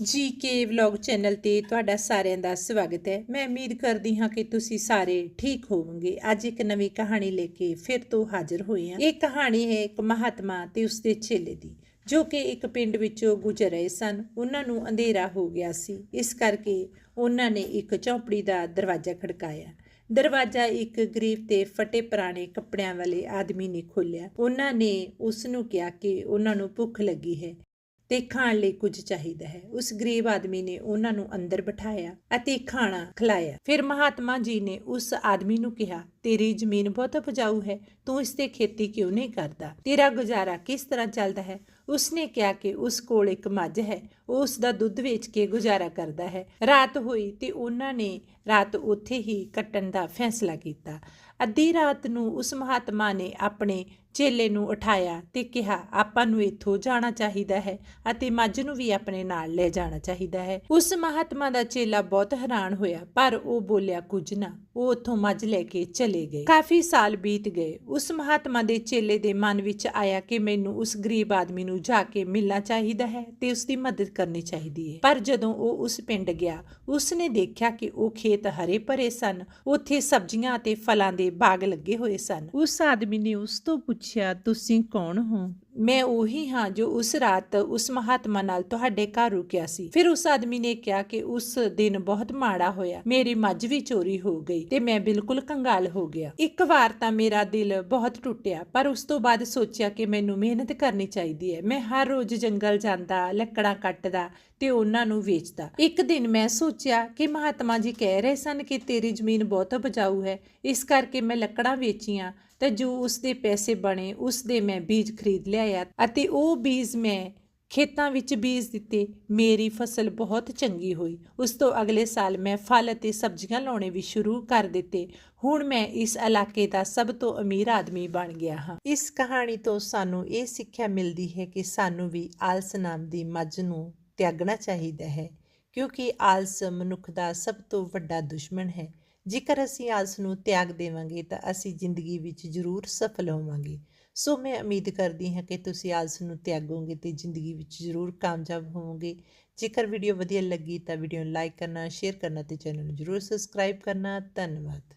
ਜੀ ਕੇ vlog channel ਤੇ ਤੁਹਾਡਾ ਸਾਰਿਆਂ ਦਾ ਸਵਾਗਤ ਹੈ। ਮੈਂ ਉਮੀਦ ਕਰਦੀ ਹਾਂ ਕਿ ਤੁਸੀਂ ਸਾਰੇ ਠੀਕ ਹੋਵੋਗੇ। ਅੱਜ ਇੱਕ ਨਵੀਂ ਕਹਾਣੀ ਲੈ ਕੇ ਫਿਰ ਤੋਂ ਹਾਜ਼ਰ ਹੋਏ ਹਾਂ। ਇਹ ਕਹਾਣੀ ਹੈ ਇੱਕ ਮਹਾਤਮਾ ਤੇ ਉਸਦੇ ਚੇਲੇ ਦੀ, ਜੋ ਕਿ ਇੱਕ ਪਿੰਡ ਵਿੱਚੋਂ ਗੁਜ਼ਰ ਰਹੇ ਸਨ। ਉਹਨਾਂ ਨੂੰ ਅੰਧੇਰਾ ਹੋ ਗਿਆ ਸੀ। ਇਸ ਕਰਕੇ ਉਹਨਾਂ ਨੇ ਇੱਕ ਝੌਂਪੜੀ ਦਾ ਦਰਵਾਜ਼ਾ ਖੜਕਾਇਆ। ਦਰਵਾਜ਼ਾ ਇੱਕ ਗਰੀਬ ਤੇ ਫਟੇ ਪੁਰਾਣੇ ਕੱਪੜਿਆਂ ਵਾਲੇ ਆਦਮੀ ਨੇ ਖੋਲ੍ਹਿਆ। ਉਹਨਾਂ ਨੇ ਉਸ ਨੂੰ ਕਿਹਾ ਕਿ ਉਹਨਾਂ ਨੂੰ ਭੁੱਖ ਲੱਗੀ ਹੈ। ਤੇ ਖਾਣ ਲਈ ਕੁਝ ਚਾਹੀਦਾ ਹੈ। ਉਸ ਗਰੀਬ ਆਦਮੀ ਨੇ ਉਹਨਾਂ ਨੂੰ ਅੰਦਰ ਬਿਠਾਇਆ ਅਤੇ ਖਾਣਾ ਖਿਲਾਇਆ। ਫਿਰ ਮਹਾਤਮਾ ਜੀ ਨੇ ਉਸ ਆਦਮੀ ਨੂੰ ਕਿਹਾ, ਤੇਰੀ ਜ਼ਮੀਨ ਬਹੁਤ ਉਪਜਾਊ ਹੈ, ਤੂੰ ਇਸ ਤੇ ਖੇਤੀ ਕਿਉਂ ਨਹੀਂ ਕਰਦਾ? ਤੇਰਾ ਗੁਜ਼ਾਰਾ ਕਿਸ ਤਰ੍ਹਾਂ ਚੱਲਦਾ ਹੈ? ਉਸਨੇ ਕਿਹਾ ਕਿ ਉਸ ਕੋਲ ਇੱਕ ਮੱਝ ਹੈ। ਉਹ ਉਸ ਦਾ ਦੁੱਧ ਵੇਚ ਕੇ ਗੁਜ਼ਾਰਾ ਕਰਦਾ ਹੈ। ਰਾਤ ਹੋਈ ਤੇ ਉਹਨਾਂ ਨੇ ਰਾਤ ਉੱਥੇ ਹੀ ਕੱਟਣ ਦਾ ਫੈਸਲਾ ਕੀਤਾ। ਅੱਧੀ ਰਾਤ ਨੂੰ ਉਸ ਮਹਾਤਮਾ ਨੇ ਆਪਣੇ ਚੇਲੇ ਨੂੰ ਉਠਾਇਆ ਤੇ ਕਿਹਾ, ਆਪਾਂ ਨੂੰ ਇੱਥੋਂ ਜਾਣਾ ਚਾਹੀਦਾ ਹੈ ਅਤੇ ਮੱਝ ਨੂੰ ਵੀ ਆਪਣੇ ਨਾਲ ਲੈ ਜਾਣਾ ਚਾਹੀਦਾ ਹੈ। ਉਸ ਮਹਾਤਮਾ ਦਾ ਚੇਲਾ ਬਹੁਤ ਹੈਰਾਨ ਹੋਇਆ, ਪਰ ਉਹ ਬੋਲਿਆ, ਕੁਝ ਨਾ, ਉਹ ਉੱਥੋਂ ਮੱਝ ਲੈ ਕੇ ਚਲੇ ਗਏ। ਕਾਫੀ ਸਾਲ ਬੀਤ ਗਏ। ਉਸ ਮਹਾਤਮਾ ਦੇ ਚੇਲੇ ਦੇ ਮਨ ਵਿੱਚ ਆਇਆ ਕਿ ਮੈਨੂੰ ਉਸ ਗਰੀਬ ਆਦਮੀ ਨੂੰ ਜਾ ਕੇ ਮਿਲਣਾ ਚਾਹੀਦਾ ਹੈ ਤੇ ਉਸ ਦੀ ਮਦਦ ਕਰਨੀ ਚਾਹੀਦੀ ਹੈ। ਪਰ ਜਦੋਂ ਉਹ ਉਸ ਪਿੰਡ ਗਿਆ, ਉਸਨੇ ਦੇਖਿਆ ਕਿ ਉਹ ਖੇਤ ਹਰੇ ਭਰੇ ਸਨ। ਉੱਥੇ ਸਬਜ਼ੀਆਂ ਅਤੇ ਫਲਾਂ ਦੇ ਬਾਗ ਲੱਗੇ ਹੋਏ ਸਨ। ਉਸ ਆਦਮੀ ਨੇ ਉਸ ਤੋਂ ਪੁੱਛਿਆ ਤੁਸੀਂ ਕੌਣ ਹੋ? ਮੈਂ ਉਹੀ ਹਾਂ ਜੋ ਉਸ ਰਾਤ ਉਸ ਮਹਾਤਮਾ ਨਾਲ ਤੁਹਾਡੇ ਘਰ ਰੁਕਿਆ ਸੀ। ਫਿਰ ਉਸ ਆਦਮੀ ਨੇ ਕਿਹਾ ਕਿ ਉਸ ਦਿਨ ਬਹੁਤ ਮਾੜਾ ਹੋਇਆ। ਮੇਰੀ ਮੱਝ ਵੀ ਚੋਰੀ ਹੋ ਗਈ ਤੇ ਮੈਂ ਬਿਲਕੁਲ ਕੰਗਾਲ ਹੋ ਗਿਆ। ਇੱਕ ਵਾਰ ਤਾਂ ਮੇਰਾ ਦਿਲ ਬਹੁਤ ਟੁੱਟਿਆ, ਪਰ ਉਸ ਤੋਂ ਬਾਅਦ ਸੋਚਿਆ ਕਿ ਮੈਨੂੰ ਮਿਹਨਤ ਕਰਨੀ ਚਾਹੀਦੀ ਹੈ। ਮੈਂ ਹਰ ਰੋਜ਼ ਜੰਗਲ ਜਾਂਦਾ, ਲੱਕੜਾਂ ਕੱਟਦਾ ਤੇ ਉਹਨਾਂ ਨੂੰ ਵੇਚਦਾ। ਇੱਕ ਦਿਨ ਮੈਂ ਸੋਚਿਆ ਕਿ ਮਹਾਤਮਾ ਜੀ ਕਹਿ ਰਹੇ ਸਨ ਕਿ ਤੇਰੀ ਜ਼ਮੀਨ ਬਹੁਤ ਉਪਜਾਊ ਹੈ। ਇਸ ਕਰਕੇ ਮੈਂ ਲੱਕੜਾਂ ਵੇਚੀਆਂ ਤਾਂ ਜੋ ਉਸ ਦੇ ਪੈਸੇ ਬਣੇ ਉਸ ਦੇ ਮੈਂ ਬੀਜ ਖਰੀਦ ਲਿਆਇਆ ਅਤੇ ਉਹ ਬੀਜ ਮੈਂ ਖੇਤਾਂ ਵਿੱਚ ਬੀਜ ਦਿੱਤੇ। ਮੇਰੀ ਫਸਲ ਬਹੁਤ ਚੰਗੀ ਹੋਈ। ਉਸ ਤੋਂ ਅਗਲੇ ਸਾਲ ਮੈਂ ਫਲ ਅਤੇ ਸਬਜ਼ੀਆਂ ਲਾਉਣੇ ਵੀ ਸ਼ੁਰੂ ਕਰ ਦਿੱਤੇ। ਹੁਣ ਮੈਂ ਇਸ ਇਲਾਕੇ ਦਾ ਸਭ ਤੋਂ ਅਮੀਰ ਆਦਮੀ ਬਣ ਗਿਆ ਹਾਂ। ਇਸ ਕਹਾਣੀ ਤੋਂ ਸਾਨੂੰ ਇਹ ਸਿੱਖਿਆ ਮਿਲਦੀ ਹੈ ਕਿ ਸਾਨੂੰ ਵੀ ਆਲਸ ਨਾਮ ਦੀ ਮੱਝ ਨੂੰ ਤਿਆਗਣਾ ਚਾਹੀਦਾ ਹੈ, ਕਿਉਂਕਿ ਆਲਸ ਮਨੁੱਖ ਦਾ ਸਭ ਤੋਂ ਵੱਡਾ ਦੁਸ਼ਮਣ ਹੈ। ਜੇਕਰ ਅਸੀਂ ਆਲਸ ਨੂੰ ਤਿਆਗ ਦੇਵਾਂਗੇ ਤਾਂ ਅਸੀਂ ਜ਼ਿੰਦਗੀ ਵਿੱਚ ਜ਼ਰੂਰ ਸਫਲ ਹੋਵਾਂਗੇ। ਸੋ ਮੈਂ ਉਮੀਦ ਕਰਦੀ ਹਾਂ ਕਿ ਤੁਸੀਂ ਆਲਸ ਨੂੰ ਤਿਆਗੋਗੇ ਤੇ ਜ਼ਿੰਦਗੀ ਵਿੱਚ ਜ਼ਰੂਰ ਕਾਮਯਾਬ ਹੋਵੋਗੇ। ਜੇਕਰ ਵੀਡੀਓ ਵਧੀਆ ਲੱਗੀ ਤਾਂ ਵੀਡੀਓ ਨੂੰ ਲਾਈਕ ਕਰਨਾ, ਸ਼ੇਅਰ ਕਰਨਾ ਤੇ ਚੈਨਲ ਨੂੰ ਜ਼ਰੂਰ ਸਬਸਕ੍ਰਾਈਬ ਕਰਨਾ। ਧੰਨਵਾਦ।